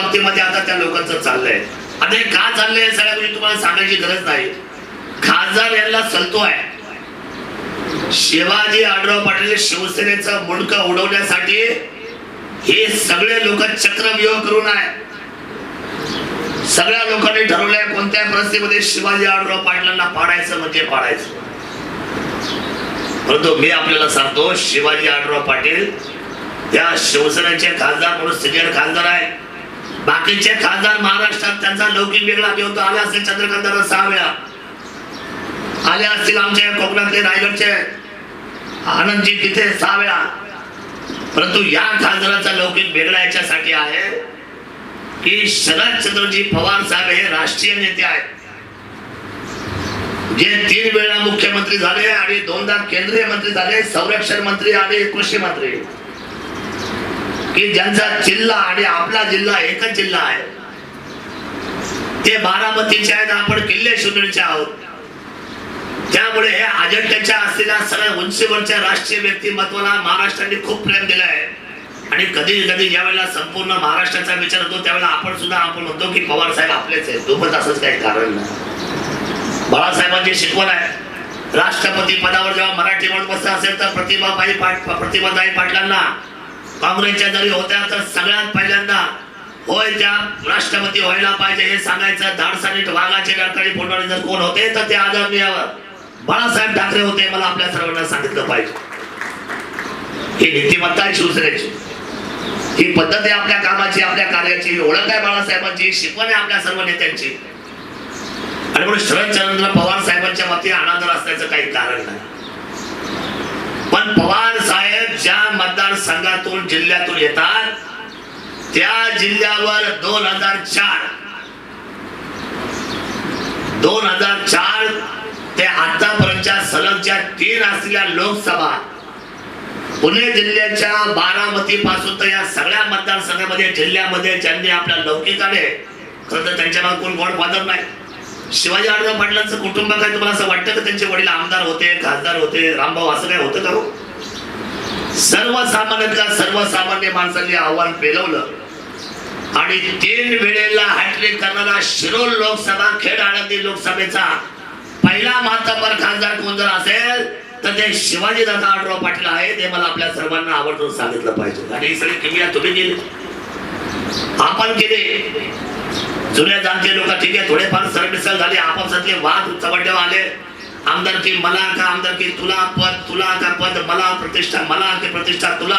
बाबतीमध्ये आता त्या लोकांचं चाललंय. आता हे का चाललंय सगळ्या गोष्टी तुम्हाला सांगायची गरज नाही. खासदार यांना सलतो आहे. शिवाजी आढराव पाटील शिवसेनेचं मुंडकं उडवण्यासाठी हे सगळे लोक चक्रव्यूह करून आहे. सगळ्या लोकांनी ठरवलंय कोणत्या परिस्थितीमध्ये शिवाजी आढराव पाटलांना पाडायचं म्हणजे पाडायचं. परंतु मी आपल्याला सांगतो शिवाजी आढराव पाटील त्या शिवसेनेचे खासदार म्हणून सिनियर खासदार आहे बाकीचे खासदार महाराष्ट्रात त्यांचा लौकिक वेगळा मी होतो आले असतील चंद्रकांत सहा वेळा आले असतील आमच्या कोकणातले रायगडचे आनंदजी तिथे सहा वेळा परंतु या खासदाराचा लौकिक वेगळा याच्यासाठी आहे की शरदचंद्रजी पवार साहेब हे राष्ट्रीय नेते आहेत. जे तीन वेळा मुख्यमंत्री झाले आणि दोनदा केंद्रीय मंत्री झाले संरक्षण मंत्री आणि कृषी मंत्री. की ज्यांचा जिल्हा आणि आपला जिल्हा एकच जिल्हा आहे. ते बारामतीचे आहेत आपण किल्ले शोधण्याचे आहोत. त्यामुळे हे अजंठ्याच्या असलेल्या सगळ्या उंचीवरच्या राष्ट्रीय व्यक्तिमत्वाला महाराष्ट्राने खूप प्रेम दिलं आहे आणि कधी कधी ज्यावेळेला संपूर्ण महाराष्ट्राचा विचार होतो त्यावेळेला आपण सुद्धा आपण म्हणतो की पवार साहेब आपलेच आहे दुमत असंच काही कारण नाही. बाळासाहेबांची शिकवण आहे. राष्ट्रपती पदावर जेव्हा मराठी म्हणून बसला असेल तर प्रतिभाबाई पाट प्रतिभाताई पाटलांना काँग्रेसच्या जरी होत्या तर सगळ्यात पहिल्यांदा होय त्या राष्ट्रपती व्हायला पाहिजे हे सांगायचं. धाडसानीट वाघाचे लडकडी फोडणारे जर कोण होते तर ते आदरणीय बाळासाहेब ठाकरे होते मला आपल्या सर्वांना सांगितलं पाहिजे. ही नीतिमत्ता आहे शिवसेनेची. ही पद्धत आहे आपल्या कामाची आपल्या कार्याची. ओळख आहे बाळासाहेबांची शिकवण आहे आपल्या सर्व नेत्यांची. आणि म्हणून शरदचंद्र पवार साहेबांच्या बाबतीत अनादर असण्याचं काही कारण नाही. पवार साहेब ज्या मतदारसंघातून जिल्ह्यातून येतात त्या जिल्ह्यावर दोन हजार चार दोन हजार चार ते आतापर्यंतच्या सलगच्या तीन असलेल्या लोकसभा पुणे जिल्ह्याच्या बारामती पासून तर या सगळ्या मतदारसंघामध्ये जिल्ह्यामध्ये ज्यांनी आपल्या लौकिकाने खरं तर त्यांच्या मागून कोण गोड नाही. शिवाजी आढळराव पाटलांचं कुटुंब काय तुम्हाला असं वाटतं का? त्यांचे वडील आमदार होते खासदार होते रामभाऊ असं काय होतं का हो? सर्वसामान्यातल्या सर्वसामान्य माणसांनी आव्हान पेलवलं. आणि तीन वेळेला हॅट्रिक करणारा शिरोल लोकसभा खेड आळंदी लोकसभेचा पहिला मातापर खासदार कोण जर असेल तर ते शिवाजी दादा आढराव पाटील आहे ते मला आपल्या सर्वांना आवर्जून सांगितलं पाहिजे. आणि ही सगळी किमया तुम्ही केली. आपण केले. जुन्या जाणते लोक ठीक आहे थोडेफार सरमिसळ झाले आपापसातले वाद चवडल्यावर आले. आमदारकी मला का आमदारकी तुला पद तुला का पद मला प्रतिष्ठा मला की प्रतिष्ठा तुला.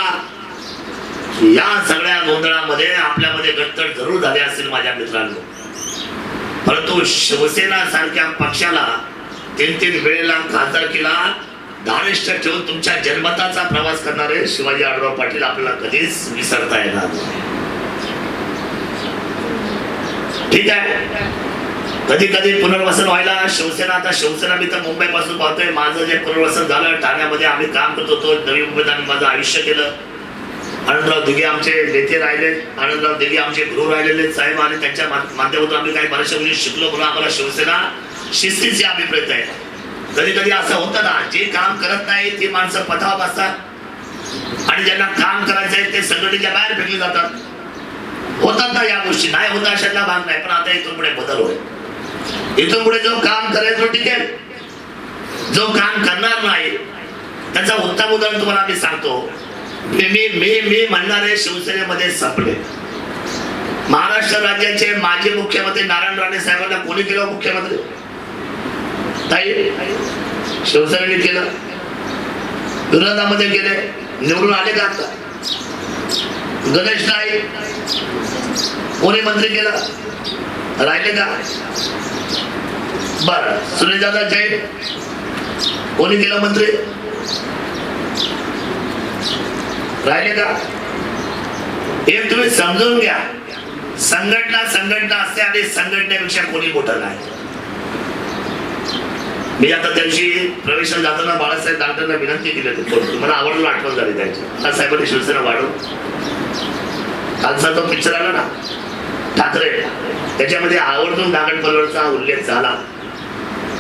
या सगळ्या गोंधळामध्ये आपल्यामध्ये गटतट जरूर झाले असतील माझ्या मित्रांनो. परंतु शिवसेना सारख्या पक्षाला तीन तीन वेळेला खासदारकीला धारिष्ठ ठेवून तुमच्या जन्मताचा प्रवास करणारे शिवाजी आढराव पाटील आपल्याला कधीच विसरता येणार नाही. ठीक आहे. कधी कधी पुनर्वसन व्हायला शिवसेना आता शिवसेना मी तर मुंबई पासून पाहतोय. माझं जे पुनर्वसन झालं ठाण्यामध्ये आम्ही काम करत होतो. नवी मुंबईत आम्ही माझं आयुष्य केलं. आनंदराव दिघे आमचे नेते राहिले. आनंदराव दिघे आमचे गृह राहिलेले साहेब आणि त्यांच्या माध्यमातून आम्ही काही बऱ्याचशा गोष्टी शिकलो. म्हणून आम्हाला शिवसेना शिस्तीचे अभिप्रेत आहे. कधी कधी असं होतं ना जे काम करत नाही ती माणसं पथावर असतात आणि ज्यांना काम करायचं आहे ते संघटनेच्या बाहेर फेकले जातात. होतात ना या गोष्टी. नाही होता अशातला भाग नाही पण आता इथून पुढे बदल होईल. इथून पुढे जो काम करायचो ठीक आहे. जो काम करणार नाही त्याचा उत्तम उदाहरण तुम्हाला मी सांगतो. मी मी मी मी म्हणणारे शिवसेनेमध्ये संपले. महाराष्ट्र राज्याचे माजी मुख्यमंत्री नारायण राणे साहेबांना कोणी केलं हो मुख्यमंत्री? ताई शिवसेनेने केलं. विरोधामध्ये गेले. निवडून आले का आता? गणेश नाईक कोणी मंत्री केलं? राहिले का? बर सुनीलदादा जैन कोणी केलं मंत्री? राहिले का? हे तुम्ही समजून घ्या. संघटना संघटना असते आणि संघटनेपेक्षा कोणी मोठं नाही. मी आता त्यांची प्रवेश जाताना बाळासाहेब दादांना विनंती केली होती. मला आवडलं आठवण झाली त्यांची. हा साहेबांनी शिवसेना वाढवून कालचा तो पिक्चर आला ना ठाकरे त्याच्यामध्ये आवर्जून नागड पलवडचा उल्लेख झाला.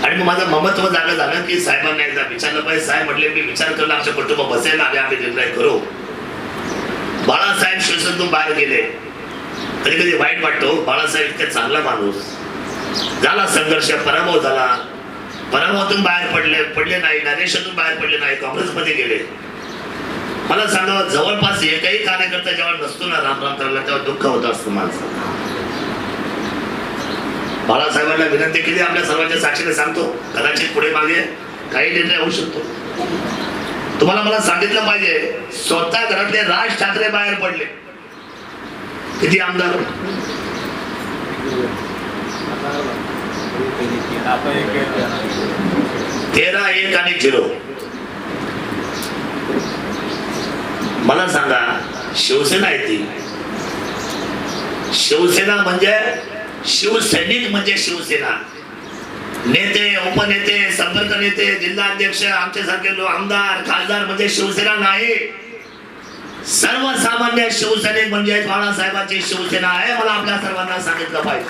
आणि मग माझं ममत्व जाणं झालं की साहेबांना एकदा विचारलं पाहिजे. साहेब म्हटले मी विचार केला आमच्या कुटुंब बसेल आम्ही आम्ही निर्णय करू. बाळासाहेब शिवसेनेतून बाहेर गेले. कधी कधी वाईट वाटतो बाळासाहेब इतका चांगला माणूस. झाला संघर्ष पराभव झाला. पराभवातून बाहेर पडले पडले नाही नरेशातून बाहेर पडले नाही काँग्रेसमध्ये गेले. मला सांगा जवळपास एकही कार्यकर्ता जेव्हा नसतो ना राम राम करायला तेव्हा दुःख होत असतं माणसं बाळासाहेबांना विनंती केली आपल्या सर्वांच्या साक्षीने सांगतो कदाचित पुढे मागे काही निर्णय होऊ शकतो. तुम्हाला मला सांगितलं पाहिजे स्वतः घरातले राज ठाकरे बाहेर पडले. किती आमदार? तेरा एक आणि झिरो. मला सांगा शिवसेना आहे ती. शिवसेना म्हणजे शिवसैनिक म्हणजे शिवसेना. नेते उपनेते संपर्क नेते जिल्हा अध्यक्ष आमच्यासारखे लोक आमदार खासदार म्हणजे शिवसेना नाही. सर्वसामान्य शिवसैनिक म्हणजे बाळासाहेबांची शिवसेना आहे मला आपल्या सर्वांना सांगितलं पाहिजे.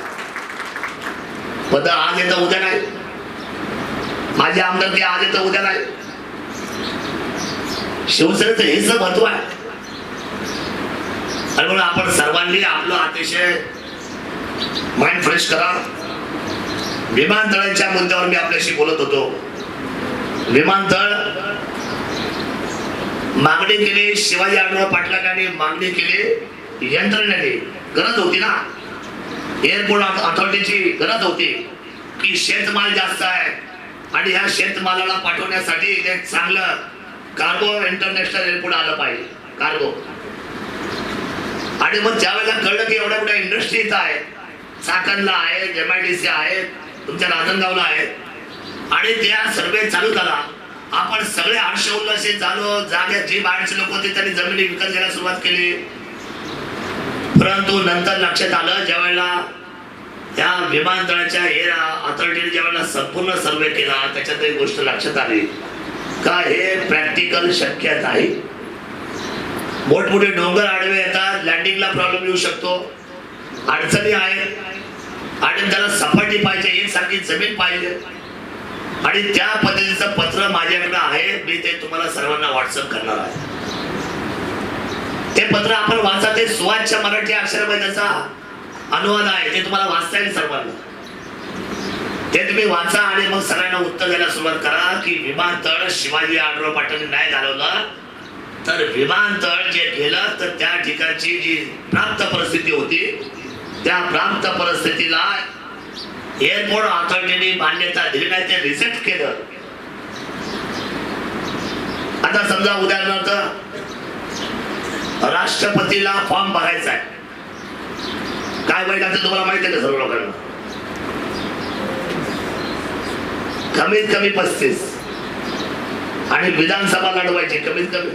पद आज येतं उद्या नाही. माझे आमदार ते आज येतं उद्या नाही. शिवसेनेचं हेच महत्त्व आहे. आणि म्हणून आपण सर्वांनी आपलं अतिशय माइंड फ्रेश करा. विमानतळांच्या मुद्द्यावर मी आपल्याशी बोलत होतो. विमानतळ मागणी केली शिवाजी आढळराव पाटलांनी मागणी केली यंत्रणेने. गरज होती ना. एअरपोर्ट अथॉरिटीची गरज होती की शेतमाल जास्त आहे. आणि ह्या शेतमालाला पाठवण्यासाठी एक चांगलं कार्गो इंटरनॅशनल एअरपोर्ट आलं पाहिजे. कार्गो आणि मग ज्यावेळेला कळलं की एवढ्या मोठ्या इंडस्ट्री इथं आहेत चाकणला आहे एम आय डी सी आहे तुमच्या राजनगावला आहेत आणि त्या सर्वे चालू झाला आपण सगळे आठशे उल्लासित झालो जाग्यात जी बाहेरचे लोक होते त्यांनी जमिनी विकत घ्यायला सुरुवात केली. परंतु नंतर लक्षात आलं ज्या वेळेला त्या विमानतळाच्या एअर अथॉरिटीने ज्या वेळेला संपूर्ण सर्वे केला त्याच्यात एक गोष्ट लक्षात आली. का हे प्रॅक्टिकल शक्य नाही मोठमोठे डोंगर आडवे येतात लँडिंगला प्रॉब्लेम येऊ शकतो. अडचणी आहेत. आणि त्याला सपाटी पाहिजे एकसारखी जमीन पाहिजे. आणि त्या पद्धतीचं पत्र माझ्याकडे आहे मी ते तुम्हाला सर्वांना व्हॉट्सअप करणार आहे. ते पत्र आपण वाचा ते सुवाच्य मराठी अक्षरामध्ये त्याचा अनुवाद आहे ते तुम्हाला वाचता येईल सर्वांना. ते तुम्ही वाचा आणि मग सगळ्यांना उत्तर द्यायला सुरुवात करा की विमानतळ शिवाजी आढळराव पाटील नाही घालवलं. तर विमानतळ जे गेलं तर त्या ठिकाणची जी प्राप्त परिस्थिती होती त्या प्राप्त परिस्थितीला एअरपोर्ट अथॉरिटीने मान्यता दिली नाही ते रिसेप्ट केलं. आता समजा उदाहरणार्थ राष्ट्रपतीला फॉर्म भरायचा आहे. काय वाईट लागतं तुम्हाला माहिती आहे का सर्व लोकांना? कमीत कमी पस्तीस. आणि विधानसभा लढवायची कमीत कमी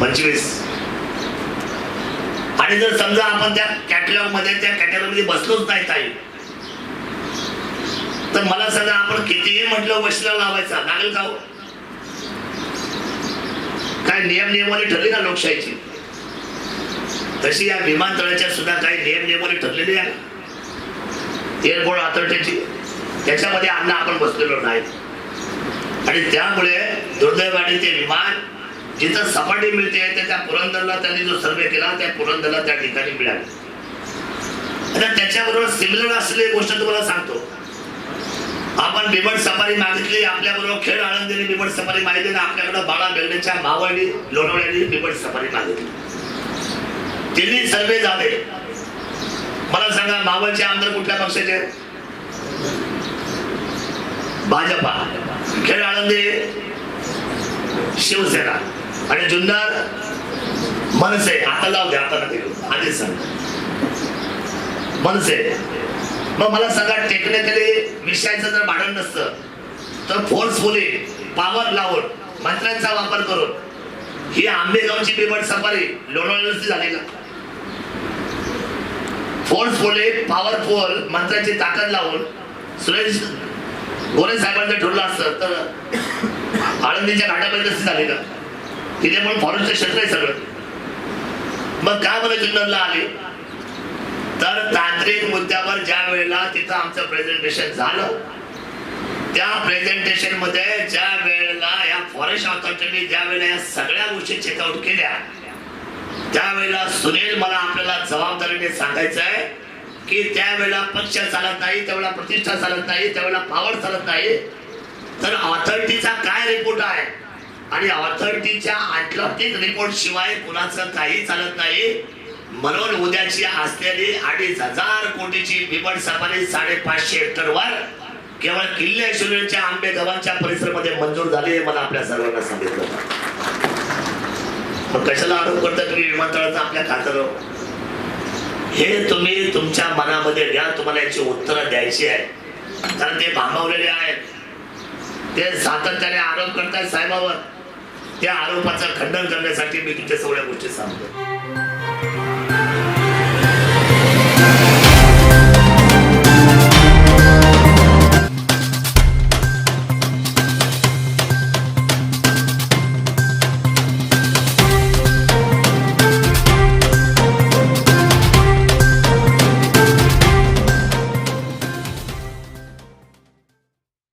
पंचवीस. आणि जर समजा आपण त्या कॅटलॉगमध्ये त्या कॅटेगरी मध्ये बसलोच नाही ताई तर मला सगळं आपण कितीही म्हटलं वशिला लावायचा लागेल का हो? काय नियम नियमाने ठरली ना लोकशाहीची? तशी या विमानतळाच्या सुद्धा काही नियम नियमाने ठरलेली आहे. एअरपोर्ट अथॉरिटीची. त्याच्यामध्ये अन्न आपण बसलेलो नाही. आणि त्यामुळे दुर्दैवाने ते विमान जिथं सपाटी मिळते त्या पुरंदरला त्यांनी जो सर्वे केला त्या पुरंदरला त्या ठिकाणी मिळाले. आता त्याच्याबरोबर सिमिलर असलेली गोष्ट तुम्हाला सांगतो. आपण बिबट सफारी मागितली आपल्याबरोबर खेळ आळंदीने बिबट सफारी मागितली ना आपल्याकडे बाळा बेगडेच्या मावळी लोणवळ्याने बिबट सफारी मागितली. तिन्ही सर्वे झाले. मला सांगा मावळचे आमदार कुठल्या पक्षाचे? भाजपा खेळ आनंदी शिवसेना आणि जुन्नर मनसे. आता लाव द्या आता नका आधीच सांग. मनसे. मग मला सांगा टेक्निकली विषयाचं जर भांडण नसतं तर फोर्सफुली पॉवर लावून मंत्र्यांचा वापर करून ही आंबेगावची बिबट सफारी लोणावळ्यावरती झाली का? फोर्सफुली पॉवरफुल मंत्र्याची ताकद लावून सुरेश गोरे साहेबांचं ठरलं असतं तर आळंदीच्या घाटामध्ये तसं झाले का तिथे पण फॉरेस्ट क्षेत्र आहे सगळं. मग काय मला जुन्नरला आले? तर तांत्रिक मुद्द्यावर ज्या वेळेला तिथं आमचं प्रेझेंटेशन झालं त्या प्रेझेंटेशनमध्ये ज्या वेळेला या फॉरेस्ट अथॉरिटीने ज्या वेळेला या सगळ्या गोष्टी चेकआउट केल्या त्यावेळेला सुनील मला आपल्याला जबाबदारीने सांगायचं आहे की त्यावेळेला पक्ष चालत नाही त्यावेळेला प्रतिष्ठा चालत नाही त्यावेळेला पावर चालत नाही. तर ऑथॉरिटीचा काय रिपोर्ट आहे? आणि ऑथॉरिटीच्या अटलांटिक रिपोर्ट शिवाय कुणाचं काही चालत नाही. म्हणून उद्याची असलेली अडीच हजार कोटीची बिबट सफारी साडेपाचशे हेक्टरवर केवळ किल्ले शिवनेरीच्या आंबे गव्हांच्या परिसरामध्ये मंजूर झाली हे मला आपल्या सर्वांना सांगितलं. कशाला आरोप करता तुम्ही विमानतळाचा आपल्या खात्यावर हे तुम्ही तुमच्या मनामध्ये घ्या तुम्हाला याची उत्तरं द्यायची आहे कारण ते भांबवलेले आहेत. ते सातत्याने आरोप करताय साहेबावर. त्या आरोपाचं खंडन करण्यासाठी मी तुमच्या सगळ्या गोष्टी सांगतो